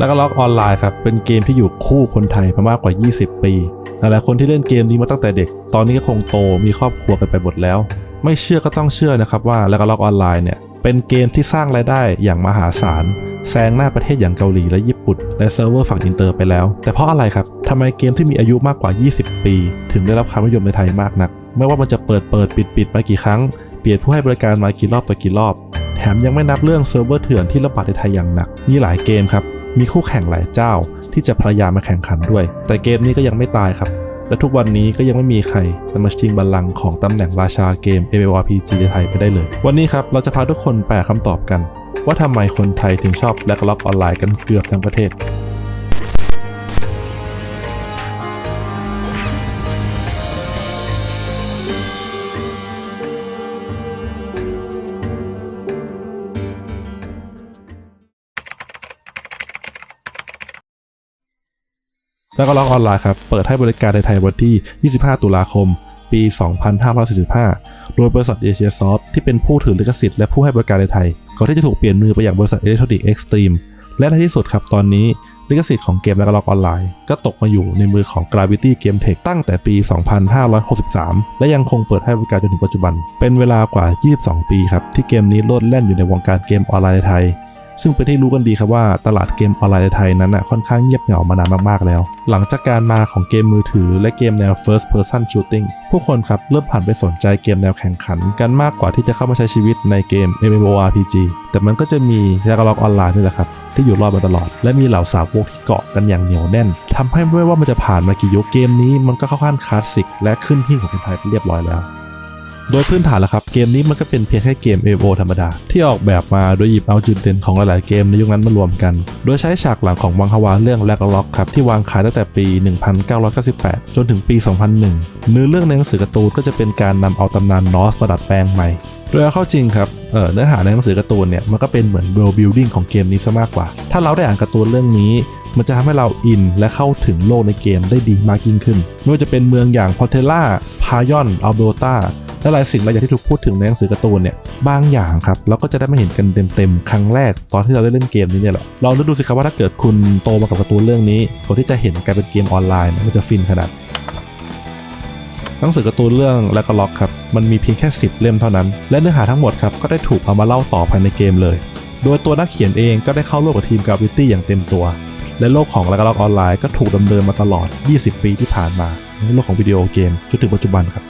แล้วก็ล็อกออนไลน์ครับ เป็นเกมที่อยู่คู่คนไทยมามากกว่า 20 ปีหลายๆคนที่เล่นเกมนี้มาตั้งแต่เด็ก ตอนนี้ก็คงโตมีครอบครัวกันไปหมดแล้ว ไม่เชื่อก็ต้องเชื่อนะครับว่าแล้วก็ล็อกออนไลน์เนี่ยเป็นเกมที่สร้างรายได้อย่างมหาศาลแซงหน้าประเทศอย่างเกาหลีและญี่ปุ่น และเซิร์ฟเวอร์ฝั่งอินเตอร์ไปแล้ว แต่เพราะอะไรครับทำไมเกมที่มีอายุมากกว่า 20 ปี ถึงได้รับความนิยมในไทยมากนัก ไม่ว่ามันจะเปิดเปิดปิดปิดมากี่ครั้ง เปลี่ยนผู้ให้บริการมากี่รอบต่อกี่รอบ แถมยังไม่นับเรื่องเซิร์ฟเวอร์เถื่อนที่ระบาดในไทยอย่างหนัก มีหลายเกมครับ มีคู่แข่งหลายเจ้าที่จะพยายามมาแข่งขันด้วย แต่เกมนี้ก็ยังไม่ตายครับ และทุกวันนี้ก็ยังไม่มีใครจะมาชิงบัลลังก์ของตำแหน่งราชาเกม MMORPG ในไทยไปได้เลย วันนี้ครับเราจะพาทุกคนไปหาคำตอบกัน ว่าทำไมคนไทยถึงชอบแลกล็อกออนไลน์กันเกือบทั้งประเทศ แล้วก็ล็อกออนไลน์ครับ เปิดให้บริการในไทยวันที่ 25 ตุลาคม ปี 2545 โดยบริษัทเอเชียซอฟที่เป็นผู้ถือลิขสิทธิ์และผู้ให้บริการในไทย ก่อนที่จะถูกเปลี่ยนมือไปอย่างบริษัทอิเล็กทรอนิกส์เอ็กซ์ตรีมและในที่สุดครับตอนนี้ลิขสิทธิ์ของเกมแล้วก็ล็อกออนไลน์ ก็ตกมาอยู่ในมือของ Gravity Game Tech ตั้งแต่ปี 2563 และยังคงเปิดให้บริการจนถึงปัจจุบัน เป็นเวลากว่า 22 ปีครับที่เกมนี้โลดแล่นอยู่ในวงการเกมออนไลน์ในไทย ซึ่งเป็นที่รู้กันดีครับว่าตลาดเกมออนไลน์ไทยนั้นน่ะค่อนข้างเงียบเหงามานานมากๆแล้ว หลังจากการมาของเกมมือถือและเกมแนว first person shooting ผู้คนครับเริ่มผ่านไปสนใจเกมแนวแข่งขัน กันมากกว่าที่จะเข้ามาใช้ชีวิตในเกม MMORPG แต่มันก็จะมียากล็อกออนไลน์นี่แหละครับที่อยู่รอดมาตลอด และมีเหล่าสาวกที่เกาะกันอย่างเหนียวแน่นทำให้ไม่ว่ามันจะผ่านมากี่ยุคเกมนี้ มันก็เข้าขั้นคลาสสิกและขึ้นที่ของคนไทยไปเรียบร้อยแล้ว โดยพื้นฐานแล้วครับ เกมนี้มันก็เป็นเพียงแค่เกม MMO ธรรมดา ที่ออกแบบมาโดยหยิบเอาจุดเด่นของหลายๆเกมในยุคนั้นมารวมกัน โดยใช้ฉากหลังของวังฮวาเรื่องแลกล็อกครับที่วางขายตั้งแต่ปี 1998 จนถึงปี 2001 เนื้อเรื่องในหนังสือการ์ตูนก็จะเป็นการนำเอาตำนานนอสมาดัดแปลงใหม่ โดยเอาเข้าจริงครับเเนื้อหาในหนังสือการ์ตูนเนี่ยมันก็เป็นเหมือน world building ของเกมนี้ซะมากกว่า ถ้าเราได้อ่านการ์ตูนเรื่องนี้มันจะทำให้เราอินและเข้าถึงโลกในเกมได้ดีมากยิ่งขึ้น ไม่ว่าจะเป็นเมืองอย่างพอเทล่า พายอน อัลโบตา และหลายสิ่งหลายอย่างที่ถูกพูดถึงในหนังสือการ์ตูนเนี่ยบางอย่างครับเราก็จะได้มาเห็นกันเต็มๆครั้งแรกตอนที่เราได้เล่นเกมนี้เนี่ยแหละลองนึกดูสิครับว่าถ้าเกิดคุณโตมากับการ์ตูนเรื่องนี้ก่อนที่จะเห็นกลายเป็นเกมออนไลน์มันจะฟินขนาดหนังสือการ์ตูนเรื่องและก็ล็อกครับมันมีเพียงแค่ 10 เล่มเท่านั้น และเนื้อหาทั้งหมดครับก็ได้ถูกเอามาเล่าต่อภายในเกมเลย โดยตัวนักเขียนเองก็ได้เข้าร่วมกับทีม Gravity อย่างเต็มตัว และโลกของและก็ล็อกออนไลน์ก็ถูกดำเนินมาตลอด 20 ปีที่ผ่านมาในโลกของวิดีโอเกมจนถึงปัจจุบันครับ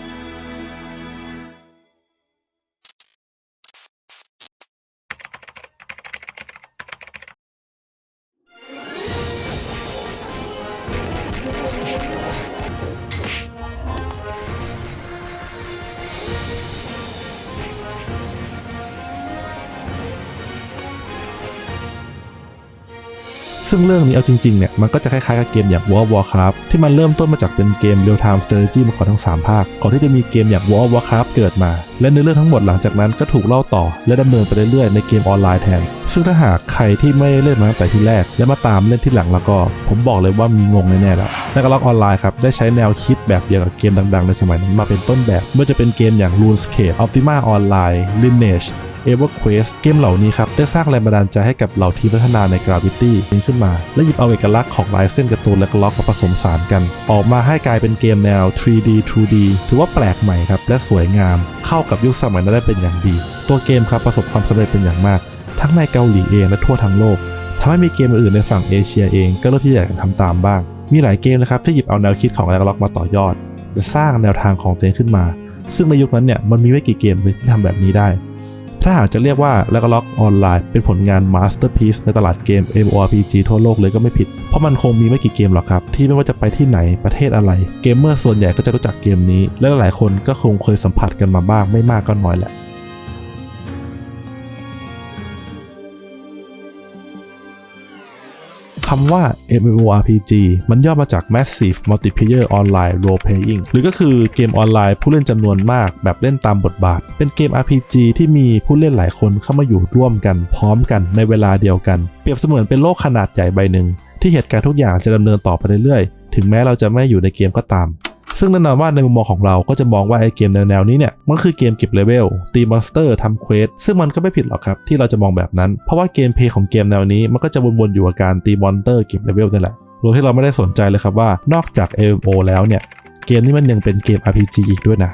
ซึ่งเรื่องนี้เอาจริงๆเนี่ยมันก็จะคล้ายๆกับเกมอย่าง World of Warcraft ที่มันเริ่มต้นมาจากเป็นเกม Real Time Strategy มาก่อนทั้ง 3 ภาค ก่อนที่จะมีเกมอย่าง World of Warcraft เกิดมา และในอเรื่องทั้งหมดหลังจากนั้นก็ถูกเล่าต่อ และดำเนินไปเรื่อยๆในเกมออนไลน์แทน ซึ่งถ้าหากใครที่ไม่เล่นมาตั้งแต่ที่แรก และมาตามเล่นที่หลังแล้วก็ ผมบอกเลยว่ามีงงแน่ๆแล้วและก็ล็อกออนไลน์ครับได้ใช้แนวคิดแบบเดียวกับเกมดังๆ ในสมัยนั้นมาเป็นต้นแบบไม่ว่าจะเป็นเกมอย่าง RuneScape Optima Online Lineage EverQuest เกมเหล่านี้ครับได้สร้างแรงบันดาลใจให้กับเหล่าทีมพัฒนาใน Gravity นี้ขึ้นมา และหยิบเอาเอกลักษณ์ของลายเส้นการ์ตูนและกล็อกมาผสมสานกัน ออกมาให้กลายเป็นเกมแนว 3D 2D ถือว่าแปลกใหม่ครับและสวยงาม เข้ากับยุคสมัยนั้นได้เป็นอย่างดี ตัวเกมครับประสบความสำเร็จเป็นอย่างมาก ทั้งในเกาหลีเองและทั่วทั้งโลกทำให้มีเกมอื่นในฝั่งเอเชียเองก็เริ่มที่อยากจะทำตามบ้าง มีหลายเกมนะครับที่หยิบเอาแนวคิดของแรงล็อกมาต่อยอดและสร้างแนวทางของตัวเองขึ้นมา ซึ่งในยุคนั้นเนี่ยมันมีไม่กี่เกมที่ทำแบบนี้ได้ ถ้าหากจะเรียกว่า l a g l o c k ออนไลน์เป็นผลงานมาสเตอร์พี e ในตลาดเกม MMORPG ทั่วโลกเลยก็ไม่ผิด เพราะมันคงมีไม่กี่เกมหรอกครับ ที่ไม่ว่าจะไปที่ไหนประเทศอะไร เกมเมอร์ส่วนใหญ่ก็จะรู้จักเกมนี้ และหลายคนก็คงเคยสัมผัสกันมาบ้างไม่มากก็น้อยแหละ คำว่า MMORPG มันย่อมาจาก Massive Multiplayer Online Role Playing หรือก็คือเกมออนไลน์ผู้เล่นจำนวนมากแบบเล่นตามบทบาท เป็นเกม RPG ที่มีผู้เล่นหลายคนเข้ามาอยู่ร่วมกันพร้อมกันในเวลาเดียวกัน เปรียบเสมือนเป็นโลกขนาดใหญ่ใบหนึ่งที่เหตุการณ์ทุกอย่างจะดำเนินต่อไปเรื่อยๆ ถึงแม้เราจะไม่อยู่ในเกมก็ตาม ซึ่งแน่นอนว่าในมุมมองของเราก็จะมองว่าไอเกมแนวๆนี้เนี่ยมันคือเกมเก็บเลเวลตีมอนสเตอร์ทำเควสซึ่งมันก็ไม่ผิดหรอกครับที่เราจะมองแบบนั้น เพราะว่าเกมเพย์ของเกมแนวนี้มันก็จะวนๆอยู่กับการตีมอนเตอร์เก็บเลเวลนี่แหละโดยที่เราไม่ได้สนใจเลยครับว่านอกจาก MMO แล้วเนี่ยเกมนี้มันยังเป็นเกม RPG อีกด้วยนะ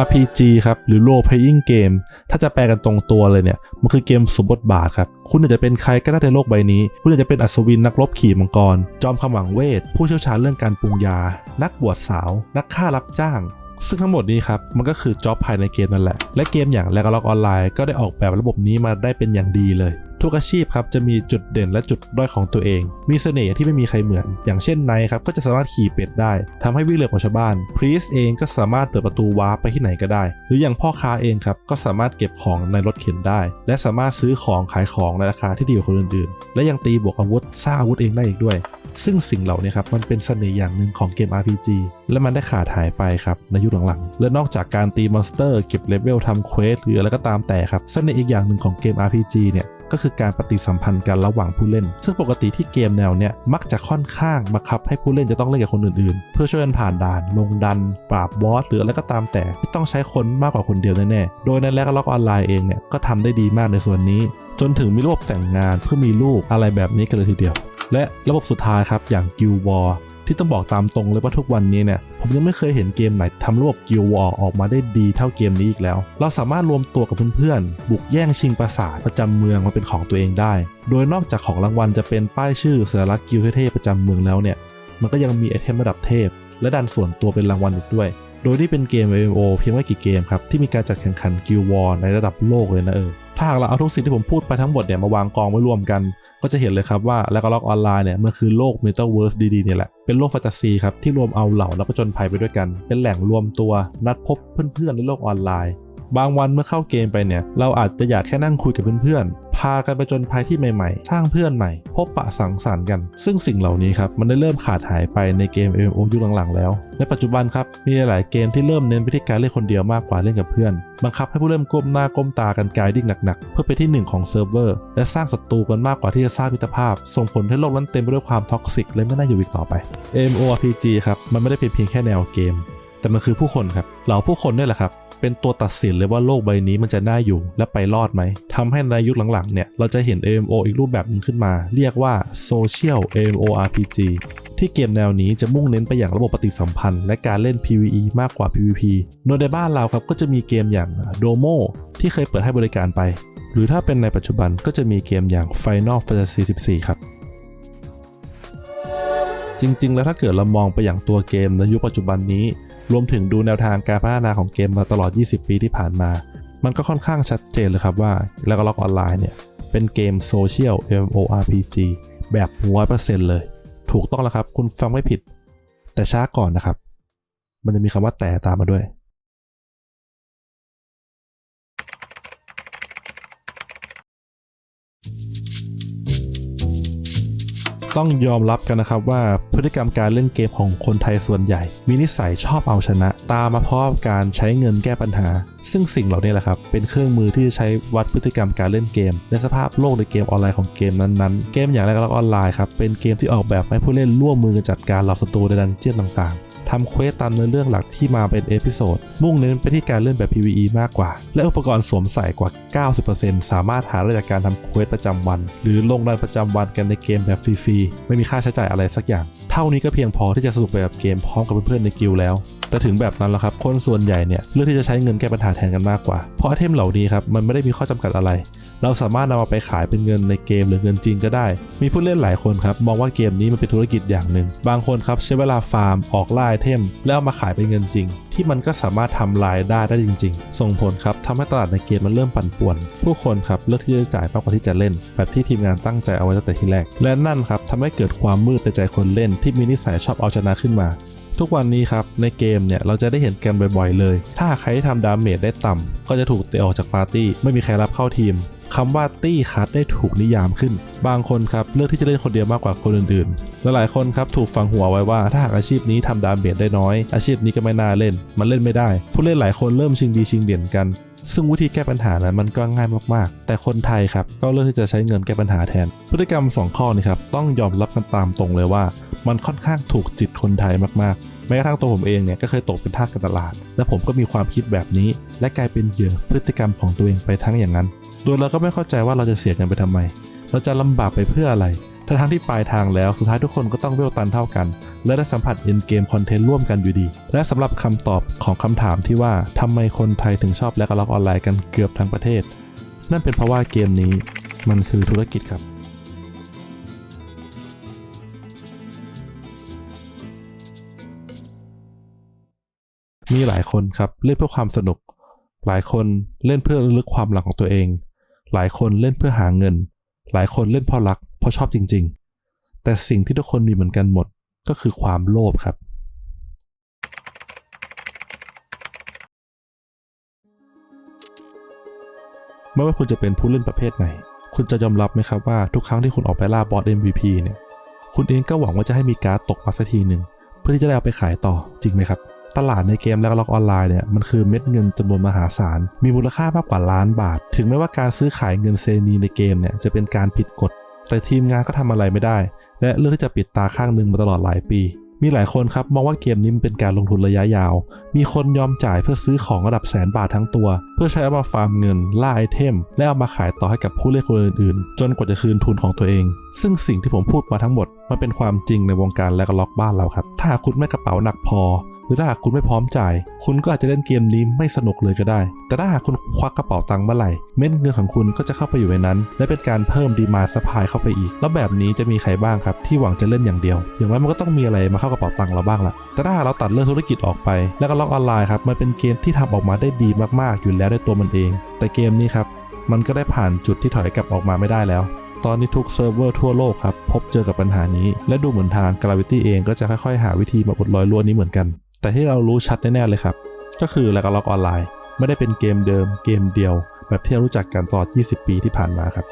RPG ครับหรือ Role Playing Game ถ้าจะแปลกันตรงตัวเลยเนี่ย มันคือเกมสมบทบาทครับ คุณอาจจะเป็นใครก็ได้ในโลกใบนี้ คุณอาจจะเป็นอัศวินนักรบขี่มังกร จอมขมังเวท ผู้เชี่ยวชาญเรื่องการปรุงยา นักบวชสาว นักฆ่ารับจ้าง ซึ่งทั้งหมดนี้ครับมันก็คือจ็อบภายในเกมนั่นแหละ และเกมอย่าง l e g a l o g ออนไลน์ก็ได้ออกแบบระบบนี้มาได้เป็นอย่างดีเลย ทุกอาชีพครับจะมีจุดเด่นและจุดด้อยของตัวเอง มีเสน่ห์ที่ไม่มีใครเหมือน อย่างเช่นไนครับก็จะสามารถขี่เป็ดได้ทำให้วิ่งเร็วกว่าชาวบ้านพรีสเองก็สามารถเปิดประตูวาร์ปไปที่ไหนก็ได้ หรืออย่างพ่อค้าเองครับก็สามารถเก็บของในรถเข็นได้ และสามารถซื้อของขายของในราคาที่ดีกว่าคนอื่นๆ และยังตีบวกอาวุธสร้างอาวุธเองได้อีกด้วย ซึ่งสิ่งเหล่านี้ครับมันเป็นเสน่ห์อย่างหนึ่งของเกม RPG และมันได้ขาดหายไปครับในยุคหลังๆ และนอกจากการตีมอนสเตอร์เก็บเลเวลทำเควสหรืออะไรก็ตามแต่ครับเสน่ห์อีกอย่างหนึ่งของเกม RPG เนี่ยก็คือการปฏิสัมพันธ์กันระหว่างผู้เล่น ซึ่งปกติที่เกมแนวเนี้ยมักจะค่อนข้างบังคับให้ผู้เล่นจะต้องเล่นกับคนอื่นๆ เพื่อช่วยกันผ่านด่าน ลงดัน ปราบบอสหรืออะไรก็ตามแต่ที่ต้องใช้คนมากกว่าคนเดียวแน่ๆ โดยในแลกล็อกออนไลน์เองเนี่ยก็ทำได้ดีมากในส่วนนี้ จนถึงมีระบบแต่งงานเพื่อมีลูกอะไรแบบนี้กันเลยทีเดียว และระบบสุดท้ายครับอย่าง Guild War ที่ต้องบอกตามตรงเลยว่าทุกวันนี้เนี่ยผมยังไม่เคยเห็นเกมไหนทำระบบ Guild War ออกมาได้ดีเท่าเกมนี้อีกแล้ว เราสามารถรวมตัวกับเพื่อนๆ บุกแย่งชิงปราสาทประจำเมืองมาเป็นของตัวเองได้ โดยนอกจากของรางวัลจะเป็นป้ายชื่อสัญลักษณ์กิลเท่ๆประจำเมืองแล้วเนี่ยมันก็ยังมีไอเทมระดับเทพ และดันส่วนตัวเป็นรางวัลอีกด้วย โดยที่เป็นเกม MMO เพียงไม่กี่เกมครับที่มีการจัดแข่งขัน Guild War ในระดับโลกเลยนะเออถ้าหากเราเอาทุกสิ่งที่ผมพูดไปทั้งหมดเนี่ยมาวางกองไว้รวมกัน ก็จะเห็นเลยครับว่าแลกล็อกออนไลน์เนี่ยมันคือโลก Metaverse ดีๆเนี่ยแหละ เป็นโลกแฟนตาซีครับที่รวมเอาเหล่านักผจญภัยไปด้วยกัน เป็นแหล่งรวมตัวนัดพบเพื่อนๆในโลกออนไลน์ บางวันเมื่อเข้าเกมไปเนี่ยเราอาจจะอยากแค่นั่งคุยกับเพื่อนๆ พากันไปจนภัยที่ใหม่ๆ สร้างเพื่อนใหม่ พบปะสังสรรค์กัน ซึ่งสิ่งเหล่านี้ครับมันได้เริ่มขาดหายไปในเกม MMO ยุคหลังๆ แล้ว ในปัจจุบันครับมีหลายเกมที่เริ่มเน้นไปที่การเล่นคนเดียวมากกว่าเล่นกับเพื่อน บังคับให้ผู้เล่นก้มหน้าก้มตากันกายดิ้งหนักๆ เพื่อไปที่หนึ่งของเซิร์ฟเวอร์และสร้างศัตรูกันมากกว่าที่จะสร้างมิตรภาพ ส่งผลให้โลกนั้นเต็มไปด้วยความท็อกซิกและไม่น่าอยู่อีกต่อไป MMORPG ครับมันไม่ได้เป็นเพียงแค่แนวเกม แต่มันคือผู้คนครับเหล่าผู้คนนี่แหละครับ เป็นตัวตัดสินเลยว่าโลกใบนี้มันจะน่าอยู่และไปรอดไหมทำให้ในยุคหลังๆเนี่ยเราจะเห็น MMO อีกรูปแบบหนึงขึ้นมา เรียกว่า Social MMORPG ที่เกมแนวนี้จะมุ่งเน้นไปอย่างระบบปฏิสัมพันธ์และการเล่น PVE มากกว่า PVP โดยในบ้านเราครับก็จะมีเกมอย่าง Domo ที่เคยเปิดให้บริการไป หรือถ้าเป็นในปัจจุบันก็จะมีเกมอย่าง Final Fantasy 14 ครับจริง ๆ แล้วถ้าเกิดเรามองไปอย่างตัวเกมในยุคปัจจุบันนี้ รวมถึงดูแนวทางการพัฒนาของเกมมาตลอด 20 ปีที่ผ่านมา มันก็ค่อนข้างชัดเจนเลยครับว่าแล้วก็ล็อกออนไลน์เนี่ย เป็นเกมโซเชียล MMORPG แบบ 100%เลย ถูกต้องแล้วครับ คุณฟังไม่ผิด แต่ช้าก่อนนะครับ มันจะมีคำว่าแต่ตามมาด้วย ต้องยอมรับกันนะครับว่าพฤติกรรมการเล่นเกมของคนไทยส่วนใหญ่ มีนิสัยชอบเอาชนะ ตามมาพร้อมการใช้เงินแก้ปัญหา ซึ่งสิ่งเหล่านี้แหละครับ เป็นเครื่องมือที่จะใช้วัดพฤติกรรมการเล่นเกม และสภาพโลกในเกมออนไลน์ของเกมนั้นๆ เกมอย่างแรกก็ออนไลน์ครับเป็นเกมที่ออกแบบให้ผู้เล่นร่วมมือกันจัดการเหล่าศัตรูในดันเจี้ยนต่างๆ ทำเควสตามเนื้อเรื่องหลักที่มาเป็นเอพิโซดมุ่งเน้นไปที่การเล่นแบบ PVE มากกว่า และอุปกรณ์สวมใส่กว่า 90%สามารถหาได้จากการทำเควสประจำวัน หรือลงดันประจำวันกันในเกมแบบฟรีๆไม่มีค่าใช้จ่ายอะไรสักอย่าง เท่านี้ก็เพียงพอที่จะสนุกไปกับเกมพร้อมกับเพื่อนๆในกิลแล้ว แต่ถึงแบบนั้นแล้วครับคนส่วนใหญ่เนี่ยเลือกที่จะใช้เงินแก้ปัญหาแทนกันมากกว่า เพราะไอเทมเหล่านี้ครับมันไม่ได้มีข้อจำกัดอะไร เราสามารถนำมาไปขายเป็นเงินในเกมหรือเงินจริงก็ได้ มีผู้เล่นหลายคนครับมองว่าเกมนี้มันเป็นธุรกิจอย่างหนึ่งบางคนครับใช้เวลาฟาร์มออกล่เทมแล้วเอามาขายเป็นเงินจริง ที่มันก็สามารถทำรายได้ได้จริง ๆ ส่งผลครับทำให้ตลาดในเกมมันเริ่มปั่นป่วน ผู้คนครับเลือกที่จะจ่ายมากกว่าที่จะเล่น แบบที่ทีมงานตั้งใจเอาไว้ตั้งแต่ที่แรก และนั่นครับทำให้เกิดความมืดในใจคนเล่น ที่มีนิสัยชอบเอาชนะขึ้นมาทุกวันนี้ครับ ในเกมเนี่ย เราจะได้เห็นกันบ่อยๆเลย ถ้าใครที่ทำดาเมจได้ต่ำก็จะถูกเตะออกจากปาร์ตี้ ไม่มีใครรับเข้าทีม คำว่าตี้คัทได้ถูกนิยามขึ้น บางคนครับเลือกที่จะเล่นคนเดียวมากกว่าคนอื่นๆและหลายคนครับถูกฝังหัวไว้ว่าถ้าหากอาชีพนี้ทำดาเมจได้น้อย อาชีพนี้ก็ไม่น่าเล่น มันเล่นไม่ได้ ผู้เล่นหลายคนเริ่มชิงดีชิงเด่นกัน ซึ่งวิธีแก้ปัญหานั้นมันก็ง่ายมากๆ แต่คนไทยครับก็เลือกที่จะใช้เงินแก้ปัญหาแทน พฤติกรรม 2 ข้อนี้ครับต้องยอมรับกันตามตรงเลยว่า มันค่อนข้างถูกจิตคนไทยมากๆแม้กระทั่งตัวผมเองเนี่ยก็เคยตกเป็นทาสการตลาด และผมก็มีความคิดแบบนี้ และกลายเป็นเหยื่อพฤติกรรมของตัวเองไปทั้งอย่างนั้น โดยเราก็ไม่เข้าใจว่าเราจะเสียเงินไปทำไม เราจะลำบากไปเพื่ออะไรทั้งที่ปลายทางแล้วสุดท้ายทุกคนก็ต้องเวลตันเท่ากัน และได้สัมผัสเอ็นเกมคอนเทนต์ร่วมกันอยู่ดี และสำหรับคำตอบของคำถามที่ว่าทำไมคนไทยถึงชอบแลกล็อกออนไลน์กันเกือบทั้งประเทศ นั่นเป็นเพราะว่าเกมนี้มันคือธุรกิจครับมีหลายคนครับเล่นเพื่อความสนุก หลายคนเล่นเพื่อระลึกความหลังของตัวเอง หลายคนเล่นเพื่อหาเงิน หลายคนเล่นเพราะรักเพราะชอบจริง ๆ แต่สิ่งที่ทุกคนมีเหมือนกันหมดก็คือความโลภครับ ไม่ว่าคุณจะเป็นผู้เล่นประเภทไหน คุณจะยอมรับไหมครับว่าทุกครั้งที่คุณออกไปล่าบอส MVP เนี่ย คุณเองก็หวังว่าจะให้มีการ์ดตกมาสักทีหนึ่ง เพื่อที่จะได้เอาไปขายต่อจริงไหมครับ ตลาดในเกมและล็อกออนไลน์เนี่ยมันคือเม็ดเงินจำนวนมหาศาล มีมูลค่ามากกว่าล้านบาท ถึงแม้ว่าการซื้อขายเงินเซนีในเกมเนี่ยจะเป็นการผิดกฎ แต่ทีมงานก็ทำอะไรไม่ได้ และเลือกที่จะปิดตาข้างหนึ่งมาตลอดหลายปี มีหลายคนครับมองว่าเกมนี้มันเป็นการลงทุนระยะยาว มีคนยอมจ่ายเพื่อซื้อของระดับแสนบาททั้งตัว เพื่อใช้เอามาฟาร์มเงินล่าไอเทม และเอามาขายต่อให้กับผู้เล่นคนอื่นๆ จนกว่าจะคืนทุนของตัวเอง ซึ่งสิ่งที่ผมพูดมาทั้งหมดมันเป็นความจริงในวงการและกล็อกบ้านเราครับ ถ้าคุณไม่กระเป๋าหนักพอ รือถ้าหากคุณไม่พร้อมจ่าย คุณก็อาจจะเล่นเกมนี้ไม่สนุกเลยก็ได้ แต่ถ้าหากคุณควักกระเป๋าตังค์เมื่อไหร่ เม็ดเงินของคุณก็จะเข้าไปอยู่ในนั้น และเป็นการเพิ่มดีมาสปายเข้าไปอีก แล้วแบบนี้จะมีใครบ้างครับที่หวังจะเล่นอย่างเดียว อย่างไรมันก็ต้องมีอะไรมาเข้ากระเป๋าตังค์เราบ้างละแต่ถ้าหากเราตัดเรื่องธุรกิจออกไป แล้วก็ล็อกออนไลน์ครับ มันเป็นเกมที่ทำออกมาได้ดีมากๆ อยู่แล้วด้วยตัวมันเอง แต่เกมนี้ครับ มันก็ได้ผ่านจุดที่ถอยกลับออกมาไม่ได้แล้วตอนนี้ทุกเซิร์ฟเวอร์ทั่วโลกครับ พบเจอกับปัญหานี้ และดูเหมือนทาง Gravity เองก็จะค่อยๆ หาวิธีมาอุดรอยรั่วนี้เหมือนกัน แต่ที่เรารู้ชัดแน่ๆเลยครับ ก็คือแล้วก็ล็อกออนไลน์ ไม่ได้เป็นเกมเดิมเกมเดียว แบบที่เรารู้จักกันตลอด 20 ปีที่ผ่านมาครับ